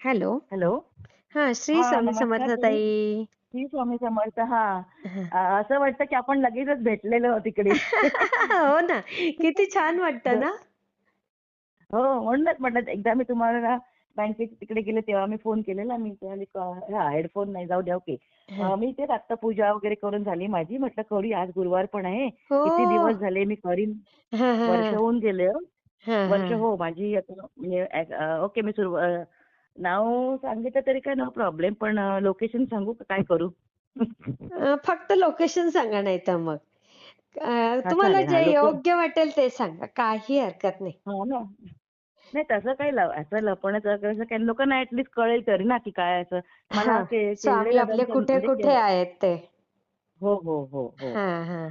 Hello. Hello. हां, श्री हां, स्वामी नमस्कार समर्थ ताई. श्री स्वामी समर्थ. हां. अ, असं वाटतं की आपण लगेचच भेटलेलो तिकडे. हो ना. किती छान वाटतं ना? हो, म्हणूनच म्हटलं एकदा मी तुम्हाला ना बँकेत तिकडे गेले तेव्हा मी फोन केलेला. मी म्हणाले हां, हेडफोन नाही जाऊ द्या ओके. हां. अ, मी तेच आत्ता पूजा वगैरे करून झाली माझी. म्हटलं करूया आज गुरुवार पण आहे. किती हो. दिवस झाले मी करीन. हां, हां, वर्ष. होऊन गेले. हां, वर्ष हां. हो माझी आता म्हणजे अ, ओके मी सुरू अ, नाव सांगितलं तरी काय नो प्रॉब्लेम. पण लोकेशन सांगू का काय करू? फक्त लोकेशन सांगा नाहीतर मग. अ, हां, तुम्हाला जे लोक योग्य वाटेल ते सांगा. काही हरकत नाही. हो ना. नाही तसं काही असं लपवण्याचं कसं काही लोकांना ॲट लीस्ट कळेल तरी ना की काय असं. मला हां. के केवढे स्वामी आपले दादांचं म्हणजे कुठे-कुठे के आहेत ते. हो, हो, हो, हो. हां, हां.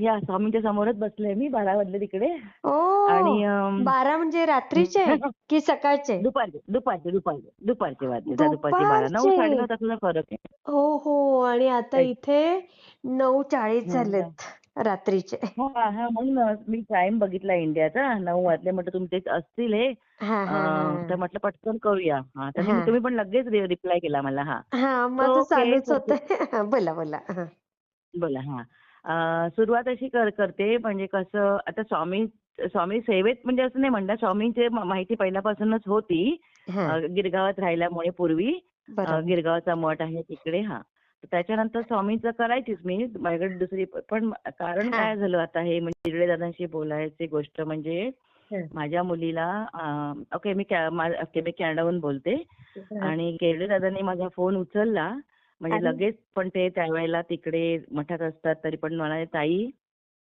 या स्वामींच्या समोरच बसले मी 12 वाजले तिकडे! आणि अं, 12 म्हणजे रात्रीचे की सकाळचे? दुपारचे, दुपारचे, दुपारचे, दुपारचे वाजले. त्या दुपारचे 12 9 दुपारचे. 9:30 तासाचा फरक आहे. हो, हो. आणि आता. इथे 9:40 हं, हं. झालेत रात्रीचे. हो, हां, म्हणूनच मी टाईम बघितला इंडियाचा 9 वाजले म्हटलं तुमचे असतील हे. अ, तर हां. म्हटलं पटकन करूया. हां, तर हां. तुम्ही पण लगेच रिप्लाय केला मला हां. हां, माझं. चालूच होतं. बोला, बोला. हां. बोला हां. सुरुवात अशी कर करते म्हणजे कसं आता स्वामी स्वामी सेवेत म्हणजे असं नाही म्हणणार स्वामींची माहिती पहिल्यापासूनच होती. गिरगावात राहिल्यामुळे पूर्वी. गिरगावचा मठ आहे तिकडे हां. त्याच्यानंतर स्वामींचं करायचीच मी. माझ्याकडे दुसरी पण कारण. काय झालं आता हे म्हणजे दादांशी बोलायची गोष्ट म्हणजे. माझ्या मुलीला ओके मी कॅनडाहून बोलते. आणि दादांनी माझा फोन उचलला. म्हणजे लगेच पण ते त्यावेळेला तिकडे मठात असतात तरी पण म्हणाले ताई.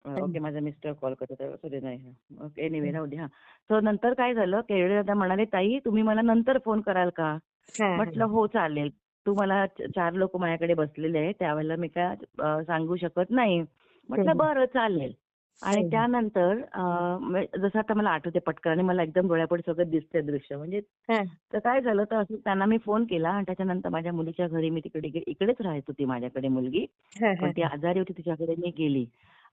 ओके माझा मिस्टर कॉल करत नाही. Okay anyway. राहू दे हां. तर नंतर काय झालं केरळे दादा म्हणाले ताई तुम्ही मला नंतर फोन कराल का? म्हटलं हां. चालेल. तू मला 4 लोक माझ्याकडे बसलेले आहेत त्यावेळेला मी काय सांगू शकत नाही. म्हटलं. बरं चालेल. आणि. त्यानंतर जसं आता मला आठवते पटकन आणि मला एकदम डोळ्यापुढे सगळं दिसतंय दृश्य म्हणजे हां. तर काय झालं तर असं त्यांना मी फोन केला आणि त्याच्यानंतर माझ्या मुलीच्या घरी मी तिकडे इकडेच राहत होती माझ्याकडे मुलगी. पण ती. आजारी होती तिच्याकडे मी गेली.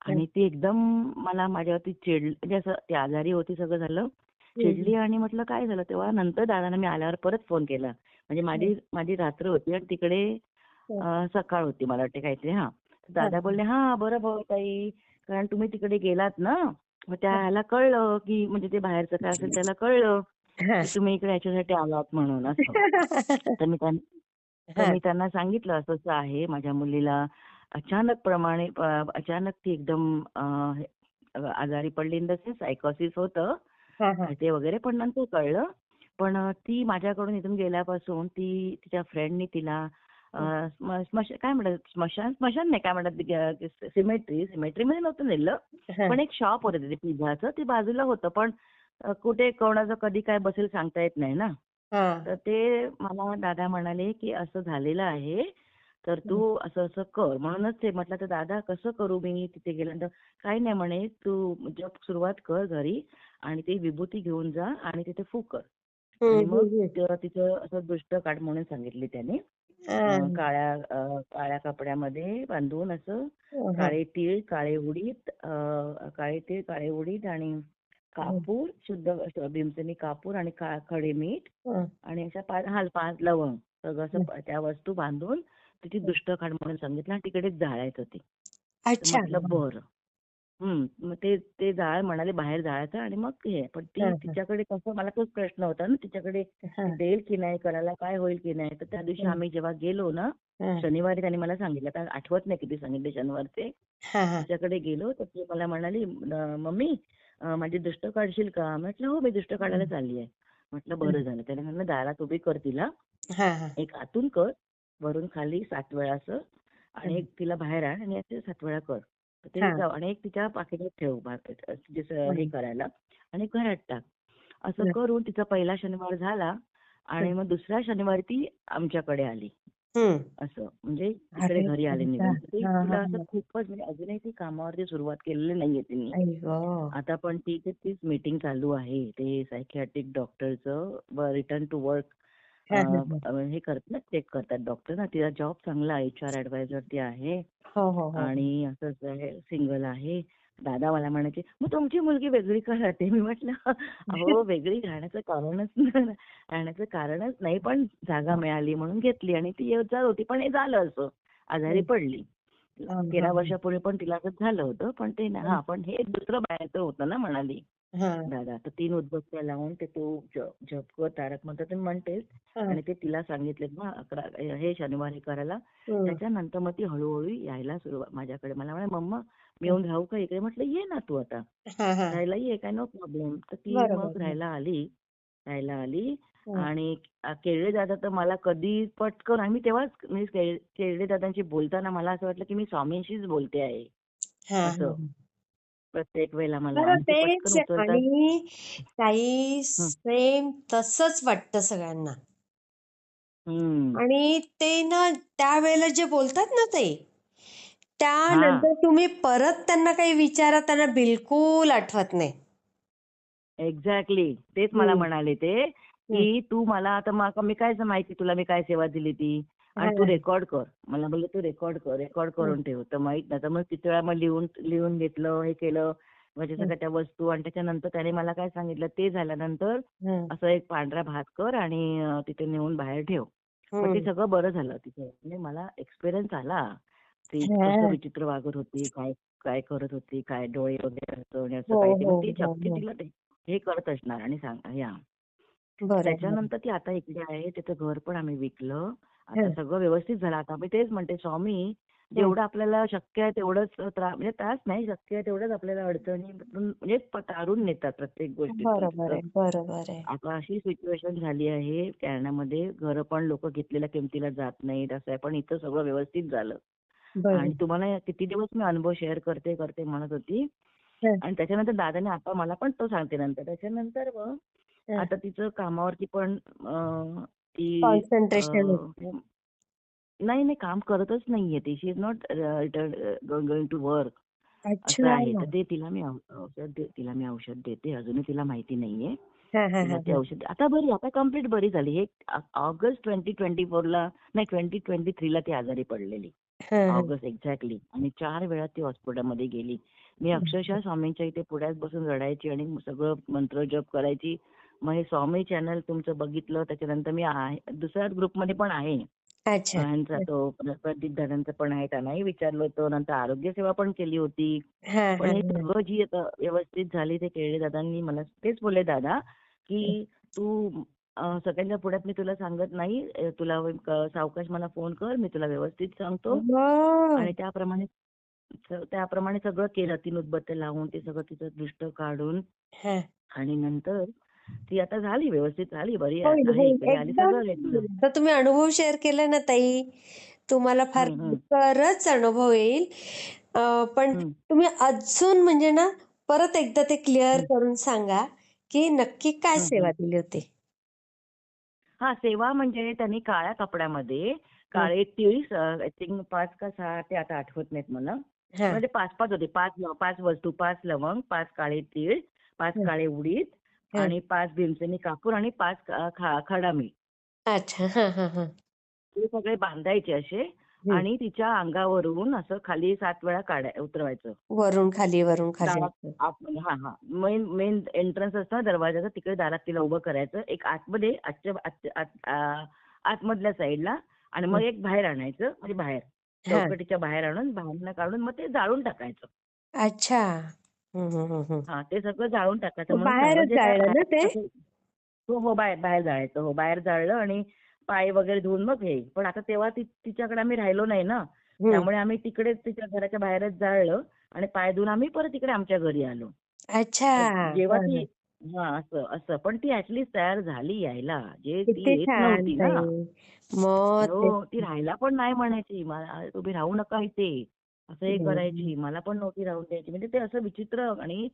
आणि ती एकदम मला माझ्यावरती चिड म्हणजे असं ती आजारी होती सगळं झालं. चिडली. आणि म्हटलं काय झालं तेव्हा नंतर दादांना मी आल्यावर परत फोन केला. म्हणजे. माझी माझी रात्र होती आणि तिकडे सकाळ होती मला वाटते काहीतरी हां. दादा. बोलले हां, बरं बरं ताई कारण तुम्ही तिकडे गेलात ना मग त्या. ह्याला कळलं की म्हणजे ते बाहेरचं काय असेल त्याला कळलं. की तुम्ही इकडे ह्याच्यासाठी आलात म्हणून असं. तर मी त्यांना तर. मी त्यांना सांगितलं असं-असं आहे माझ्या मुलीला अचानक प्रमाणे अचानक ती एकदम आजारी पडली इन द सेन्स सायकोसिस होतं. ते वगैरे पण नंतर कळलं. पण ती माझ्याकडून इथून गेल्यापासून ती तिच्या फ्रेंडनी तिला काय म्हणतात स्मशान स्मशान नाही काय म्हणतात सिमेट्री सिमेट्रीमध्ये नव्हतं नेलं. पण एक शॉप होतं तिथे पिझ्झाचं ते बाजूला होतं पण कुठे कोणाचं कधी काय बसेल सांगता येत नाही ना. तर ते मला दादा म्हणाले की असं झालेलं आहे. तर. तू असं-असं कर. म्हणूनच ते म्हटलं तर दादा कसं करू मी तिथे गेल्यानंतर? काही नाही म्हणे तू जप सुरुवात कर घरी आणि ती विभूती घेऊन जा आणि तिथे फूंक कर. आणि मग. त तिचं असं दृष्ट काढ म्हणून सांगितली त्याने. काळ्या काळ्या कपड्यामध्ये बांधून असं. काळे तीळ, काळे उडीद काळे तीळ, काळे उडीद आणि. कापूर शुद्ध भीमसेनी कापूर आणि खडे मीठ. आणि अशा 5 हां 5 लवंग सगळं. असं त्या वस्तू बांधून तिची. दृष्ट काढ म्हणून सांगितलं आणि तिकडेच जाळायचं ते. अच्छा. म्हटलं. बरं. हं. मग ते ते जाळ म्हणाले बाहेर जाळायचं आणि मग हे पण ती हां, हां. तिच्याकडे कसं मला तोच प्रश्न होता ना तिच्याकडे हां. देईल की नाही करायला काय होईल की नाही? तर त्या दिवशी हं. आम्ही जेव्हा गेलो ना हां. शनिवारी त्यांनी मला सांगितलं आता आठवत नाही किती सांगितले शनिवारचे. हां, हां. तिच्याकडे गेलो तर ती मला म्हणाली अ, "मम्मी अ, माझी दृष्ट काढशील का?" म्हटलं "हो मी दृष्ट काढायला हं. चालली आहे." म्हटलं हं. बरं झालं. त्याने म्हटलं दारात उभी कर तिला. हां, हां. एक आतून कर, वरून खाली 7 वेळा असं आणि हं. एक तिला बाहेर आण आणि असे 7 वेळा कर. ते एक तिच्या पाकिटात ठेव जसं हे. करायला आणि घरात टाक. असं. करून तिचा पहिला शनिवार झाला आणि. मग दुसऱ्या शनिवारी ती आमच्याकडे आली. असं म्हणजे इकडे घरी आले. ते तिला असं. खूपच म्हणजे अजूनही ती कामावरती सुरुवात केलेली नाहीये तिनी. आता पण तिथे तीच मीटिंग चालू आहे. ते सायकियाट्रिक डॉक्टरचं रिटर्न टू वर्क हां, करतात ना चेक करतात डॉक्टर ना. तिचा जॉब चांगला एचआर ॲडवायझर ती आहे. आणि असंच आहे सिंगल आहे. दादा मला म्हणायचे मग तुमची मुलगी वेगळी का राहते? मी म्हटलं अहो वेगळी राहण्याचं कारणच राहण्याचं कारणच नाही पण जागा मिळाली म्हणून घेतली आणि ती येत जात होती पण हे झालं असं. आजारी पडली. हा, तेरा. वर्षापूर्वी पण तिला झालं होतं पण ते ना हा पण हे दुसरं बाहेरचं होतं ना म्हणाली हा, दादा तर तीन उद्बत्त्या लावून ते तू कर तारक म्हणतात ते म्हणतेस. आणि ते तिला सांगितले अकरा हे शनिवारी करायला. त्याच्यानंतर मग ती हळूहळू यायला सुरुवात माझ्याकडे मला म्हणे मम्मा मी येऊन राहू का इकडे म्हटलं ये ना तू आता. राहायला ये काय नो प्रॉब्लेम तर ती. मग राहायला आली राहायला आली. आणि अ, केळवे दादा तर मला कधी पटकन आम्ही तेव्हाच मी केळ- केळवे दादांशी बोलताना मला असं वाटलं की मी स्वामींशीच बोलते आहे. हा, असं. हा. प्रत्येक वेळेला मला आणि आणि काही सेम तसंच वाटतं सगळ्यांना. आणि ते ना त्यावेळेला जे बोलतात ना ते त्यानंतर तुम्ही परत त्यांना काही विचारा त्यांना बिलकुल आठवत नाही. एक्झॅक्टली. तेच मला. म्हणाले ते. की तू मला आता मा- काय माहिती तुला मी काय सेवा दिली ती? आणि तू. रेकॉर्ड कर. मला बोलले तू रेकॉर्ड कर रेकॉर्ड करून ठेव तर माहीत नाही. तर मग किती वेळा मग लिहून लिहून घेतलं हे केलं म्हणजे सगळ्या त्या वस्तू आणि त्याच्यानंतर त्याने मला काय सांगितलं ते झाल्यानंतर असं एक पांढरा भात कर आणि तिथे नेऊन बाहेर ठेव. पण. ते सगळं बरं झालं तिथे. म्हणजे मला एक्सपिरियन्स आला. ती विचित्र वागत होती काय काय करत होती काय डोळे वगैरे असं असं हो, हो, हो. तिला ते हे करत असणार आणि सांग या. त्याच्यानंतर ती आता इकडे आहे तिचं घर पण आम्ही विकलं. आता. सगळं व्यवस्थित झालं. आता मी तेच म्हणते स्वामी जेवढं आपल्याला शक्य आहे तेवढंच त्रा म्हणजे त्रास नाही शक्य आहे तेवढंच आपल्याला अडचणी म्हणजे तारून नेतात प्रत्येक गोष्टी बरोबर आहे बरोबर आहे. आता अशी सिच्युएशन झाली आहे कॅनडामध्ये घरं पण लोक घेतलेल्या किमतीला जात नाहीत असं आहे. पण इथं सगळं व्यवस्थित झालं. बरोबर आणि तुम्हाला किती दिवस मी अनुभव शेअर करते करते म्हणत होती. आणि त्याच्यानंतर दादाने आता मला पण तो सांगते नंतर. त्याच्यानंतर मग. आता तिचं कामावरती पण ती कॉन्सन्ट्रेशन अं, नाही नाही काम करतच नाहीये ती. She is not going to work असं अच्छा. आहे. तर ते तिला मी औषध तिला मी औषध देते. अजूनही तिला माहिती नाहीये. हा, हा, हा, ते हा. औषध आता बरी आता कंप्लीट बरी झाली. हे ऑगस्ट ट्वेंटी ट्वेंटी ला नाही ट्वेंटी ट्वेंटी थ्रीला ती आजारी पडलेली. हा, हा. ऑगस्ट एक्झॅक्टली आणि चार वेळा ती हॉस्पिटलमध्ये गेली. मी अक्षरशः स्वामींच्या इथे पुढ्यात बसून रडायची आणि सगळं मंत्र जप करायची. मग हे स्वामी चॅनल तुमचं बघितलं त्याच्यानंतर मी आहे दुसऱ्या ग्रुपमध्ये पण आहे. ह्यांचा तो प्रदीप दादांचं पण आहे त्यांनाही विचारलं होतं. नंतर आरोग्य सेवा पण केली होती. पण हा. सगळं जी आता व्यवस्थित झाली ते केळे दादांनी मला तेच बोलले दादा की तू सगळ्यांच्या पुढ्यात मी तुला सांगत नाही. तुला सावकाश मला फोन कर मी तुला व्यवस्थित सांगतो. आणि त्याप्रमाणे त्याप्रमाणे सगळं केलं. तीन उदबत्त्या लावून ते सगळं तिचं दृष्ट काढून. आणि नंतर ती आता झाली व्यवस्थित झाली बरी आहे होईल, आहे, होईल. इकडे आली एकदम सगळं regular. तर तुम्ही अनुभव शेअर केला ना ताई तुम्हाला फार हम्म, हम्म. खरंच अनुभव येईल अं, पण हम्म. तुम्ही अजून म्हणजे ना परत एकदा ते क्लिअर हम्म. करून सांगा की नक्की काय हम्म, सेवा हम्म. दिली होती हा सेवा म्हणजे त्यांनी काळ्या कपड्यामध्ये काळे तीळ आय थिंक पाच का सहा ते आता आठवत नाहीत मला हा म्हणजे पाच पाच होते पाच पाच वस्तू पाच लवंग पाच काळे तीळ पाच. काळे उडीद. आणि पाच भीमसेनी कापूर आणि पाच खडा मीठ अच्छा. हा हा हा. ते सगळे बांधायचे असे. आणि तिच्या अंगावरून असं खाली सात वेळा काढाय उतरवायचं. वरून खाली वरून खाली. हा. हा मेन मेन एंट्रन्स असतं ना दरवाजाचं तिकडे दारात तिला उभं करायचं. एक आतमध्ये आतच्या आत- आत- आ- आतमधल्या साईडला आणि मग. एक बाहेर आणायचं म्हणजे बाहेर. चौकटीच्या बाहेर आणून बाहेरनं काढून मग ते जाळून टाकायचं. अच्छा. हम्म, हम्म, हम्म, हम्म. हा ते सगळं जाळून टाकायचं म्हणून. बाहेरच म्हणजे जाळलं ना ते? हो हो बाहेर बाहेर जाळायचं हो बाहेर जाळलं आणि पाय वगैरे धुवून मग हे. पण आता तेव्हा ती तिच्याकडे आम्ही राहिलो नाही ना. त्यामुळे आम्ही तिकडेच तिच्या घराच्या बाहेरच जाळलं आणि पाय धुवून आम्ही परत इकडे आमच्या घरी आलो. अच्छा. जेव्हा हा, ती हा. हा असं असं. पण ती ऍटलीस्ट तयार झाली यायला. जे ती येत नव्हती ना. ताई. मग ते हो ती राहायला पण नाही म्हणायची. मला तुम्ही राहू नका इथे. असं हे हम्म. करायची मला पण नव्हती राहून द्यायची म्हणजे ते असं विचित्र आणि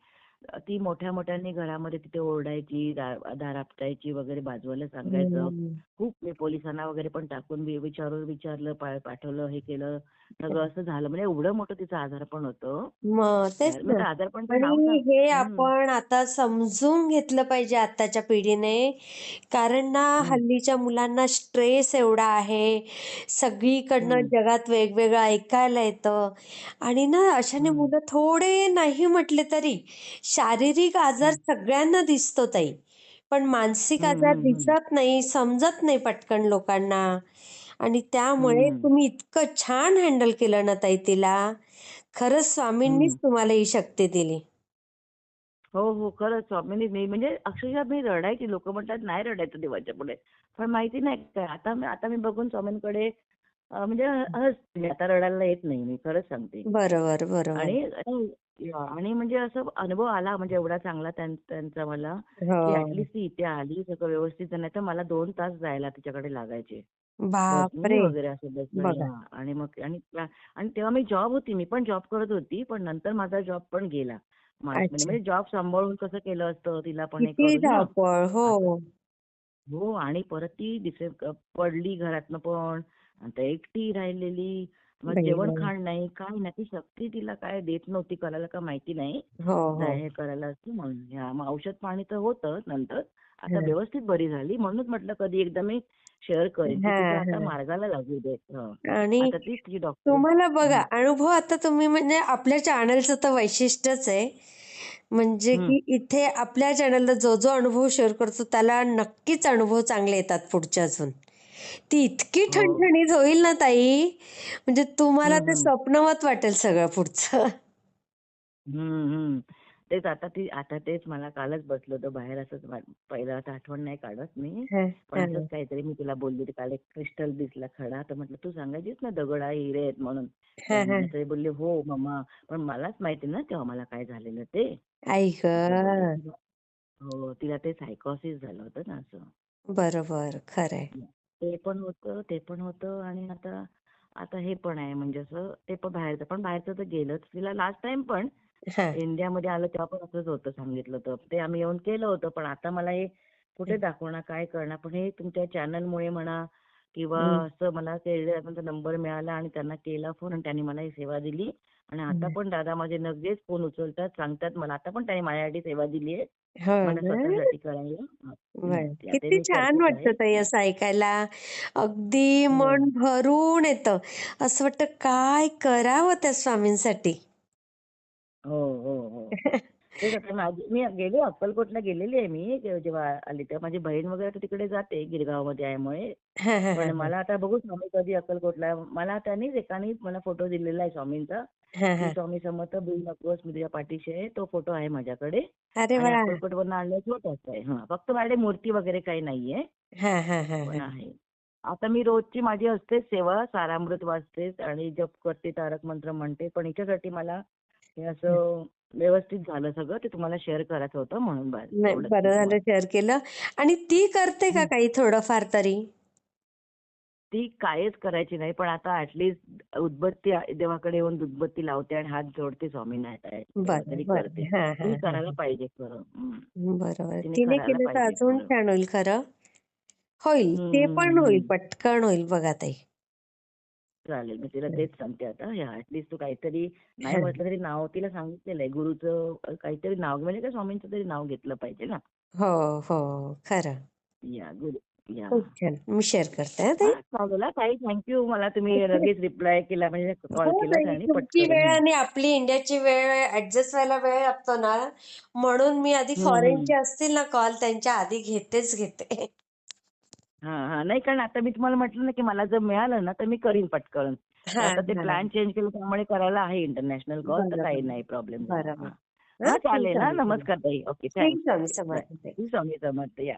ती मोठ्या मोठ्याने घरामध्ये तिथे ओरडायची दा- दार आपटायची वगैरे बाजूला सांगायचं हम्म. खूप मी पोलिसांना वगैरे पण टाकून वि- विचारून विचारलं पा- पाठवलं हे केलं सगळं असं झालं. म्हणजे एवढं मोठं तिचं आजारपण होतं. मग तेच नाव सांग आणि हे हम्म, आपण आता समजून घेतलं पाहिजे आताच्या पिढीने. कारण ना हम्म, हल्लीच्या मुलांना स्ट्रेस एवढा आहे. सगळीकडनं हम्म, जगात वेगवेगळं ऐकायला येतं. आणि ना अशाने हम्म, मुलं थोडे नाही म्हटले तरी शारीरिक आजार हम्म, सगळ्यांना दिसतो ताई. पण मानसिक हम्म, आजार हम्म, हम्म, दिसत नाही समजत नाही पटकन लोकांना. आणि त्यामुळे हम्म, तुम्ही इतकं छान हँडल केलं ना ताई तिला. खरंच स्वामींनीच हम्म. तुम्हाला ही शक्ती दिली. हो हो. खरंच स्वामींनी मी म्हणजे अक्षरशः मी रडायची लोक म्हणतात नाही रडायचं देवाच्या पुढे. पण माहिती नाही काय. आता मी आता मी बघून स्वामींकडे म्हणजे हसते आता रडायला येत नाही मी खरंच सांगते. बरोबर बरोबर. आणि आणि म्हणजे असं अनुभव आला म्हणजे एवढा चांगला त्यां- त्यांचा मला की हो. ती इथे आली सगळं व्यवस्थित नाही तर मला दोन तास जायला तिच्याकडे लागायचे. बसनी बापरे वगैरे असं बसनी बघा. हा आणि मग आणि त्या- आणि तेव्हा मी जॉब होती मी पण जॉब करत होती पण नंतर माझा जॉब पण गेला. अच्छा. म्हणजे जॉब सांभाळून कसं केलं असतं तिला पण हे किती करून ना धावपळ आता हो हो आणि परत ती दिसे पडली घरातनं पण आता एकटी राहिलेली मग जेवण. खाण नाही काय नाही ती शक्ती तिला काय देत नव्हती करायला का माहिती नाही. हो हो. हे करायला असतं म्हणून औषध पाणी तर होतं नंतर आता व्यवस्थित बरी झाली म्हणूनच म्हटलं कधी एकदा मी शेअर करेन आता मार्गाला लागू दे. आणि तुम्हाला बघा अनुभव आता तुम्ही म्हणजे आपल्या चॅनलचं तर वैशिष्ट्यच आहे. म्हणजे की इथे आपल्या चॅनलला जो जो अनुभव शेअर करतो त्याला नक्कीच अनुभव चांगले येतात पुढच्या अजून. ती इतकी हो. ठणठणीत होईल ना ताई. म्हणजे तुम्हाला ते. स्वप्नवत वाटेल सगळं पुढचं. हम्म हम्म. तेच आता ती आता तेच मला कालच बसलो होतो बाहेर. असंच वा- पहिलं आता आठवण नाही काढत मी. हा, पण हा, असंच काहीतरी मी तिला बोलली होती काल एक क्रिस्टल दिसला खडा. तर म्हटलं तू सांगायचीस ना दगड आहे हिरे आहेत म्हणून. हा, तर हा. बोलले हो मम्मा पण मलाच माहिती ना तेव्हा मला काय झालेलं ते. आई ग. असं बोलले तिला हो तिला ते सायकोसिस झालं होतं ना असं. बरोबर खरंय. ते पण होतं ते पण होतं आणि आता आता हे पण आहे म्हणजे असं ते पण बाहेरचं पण बाहेरचं तर गेलंच तिला लास्ट टाइम पण हा. इंडियामध्ये आलं तेव्हा पण असंच होतं सांगितलं होतं. ते आम्ही येऊन केलं होतं पण आता मला हे कुठे दाखवणार काय करणार? पण हे तुमच्या चॅनलमुळे म्हणा किंवा हम्म. असं मला त्यांचा नंबर मिळाला आणि त्यांना केला फोन आणि त्यांनी मला ही सेवा दिली. आणि आता. पण दादा माझे लगेच फोन उचलतात सांगतात मला आता पण त्यांनी माझ्यासाठी सेवा दिली आहे हो मला स्वतःसाठी करायला. बर हम्म. ते आता किती मी छान करतेच वाटतं आहे ताई असं ऐकायला. अगदी हो. मन भरून येतं. असं वाटतं काय करावं त्या स्वामींसाठी? हो हो हो. तेच आता माझी मी गेले अक्कलकोटला गेलेली आहे मी जेव्हा आली तेव्हा माझी बहीण वगैरे तर तिकडे जाते गिरगावमध्ये आहे हा, हा, पण मला आता बघू स्वामी कधी अक्कलकोटला मला त्यांनीच एकाने मला फोटो दिलेला आहे स्वामींचा. हा, की हा. स्वामी समर्थ भिऊ नकोस मी तुझ्या पाठीशी आहे तो फोटो आहे माझ्याकडे. अरे आणि वा! अक्कलकोटवरनं आहे. हा फक्त माझ्याकडे मूर्ती वगैरे काही नाहीये. हा हा हा पण हा आहे. आता मी रोजची माझी असतेच सेवा सारामृत वाचतेच आणि जप करते तारक मंत्र म्हणते. पण हिच्यासाठी मला हे असं व्यवस्थित झालं सगळं ते तुम्हाला शेअर करायचं होतं म्हणून नाही एवढंच बरं झालं शेअर केलं. आणि ती करते का हं. काही थोडंफार तरी? ती कायच करायची नाही पण आता ऍटलीस्ट उदबत्ती देवाकडे येऊन उदबत्ती लावते आणि हात जोडते स्वामींना तेवढं बरं तरी बरं. करते. हा हा ती हा करायला पाहिजे खरं. हं. बरोबर. तिने तिने करायला केलं तर पाहिजे अजून खरं. छान होईल खरं. होईल ते पण होईल हम्म. पटकन होईल बघा ताई. चालेल. मी तिला तेच सांगते आता. ऍटलीस्ट तू काहीतरी नाही हा. म्हटलं तरी नाव तिला सांगितलेलं आहे. गुरुचं काहीतरी नाव म्हणजे काय स्वामींचं तरी नाव घेतलं पाहिजे ना. हो हो खरं. या गुरु या. खूप छान. मी शेअर करते हा ताई. हा, चालेल हा, ताई. थँक्यू मला तुम्ही लगेच रिप्लाय केला म्हणजे कॉल हो केला ताई आणि तुमची वेळ हं. आणि आपली इंडियाची वेळ ऍडजस्ट व्हायला वेळ लागतो ना. म्हणून मी आधी हं, फॉरेनचे हं. असतील ना कॉल त्यांच्या आधी घेतेच घेते. हा हा. नाही कारण आता मी तुम्हाला म्हटलं ना की मला जर मिळालं ना तर मी करीन पटकन. आता ते प्लॅन चेंज केलं त्यामुळे करायला आहे इंटरनॅशनल कॉल तर काही नाही प्रॉब्लेम बरोबर. हा. चालेल. चालेल नमस्कार ताई. ओके ताई स्वामी समर्थ. या.